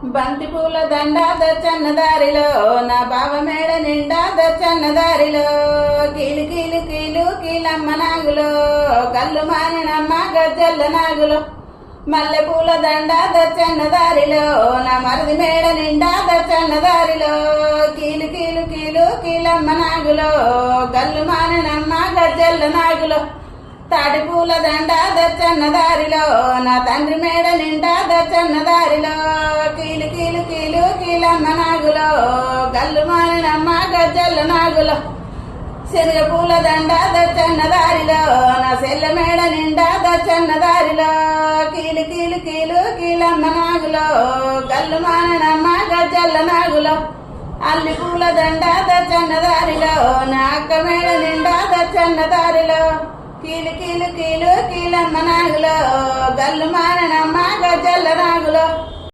బంతి పూల దండ దచ్చన్న దారిలో నా బావ మేడ నిండా దచ్చన్న దారిలో కీలు కీలు కీలు కీలమ్మ నాగులో కళ్ళు మానినమ్మ గజ్జల్ల నాగులో. మల్లె పూల దండ దచ్చన్న దారిలో నా మరది మేడ నిండా దచ్చన్న దారిలో కీలు కీలు కీలు కీలమ్మ నాగులో కళ్ళు మానినమ్మ గజ్జల్ల నాగులో. తాటి పూల దండ దచ్చన్న దారిలో నా తండ్రి మేడ నిండా దచ్చన్న దారిలో నాగులో కళ్ళు మారినమ్మ గజ్జల్ల నాగులో. శనగ పూల దండ దచ్చన్న దారిలో నా సెల్ల మేడ నిండా దచ్చన్న దారిలో. కీలు కీలు కీలు కీలమ్మ నాగులో కళ్ళు మాననమ్మ గజ్జల నాగులో. అల్లి పూల దండ దచ్చన్న దారిలో నా అక్క మేడ నిండా దచ్చన్న దారిలో. కీలు కీలు కీలు కీలమ్మ నాగులో కళ్ళు మాననమ్మ గజ్జల నాగులో.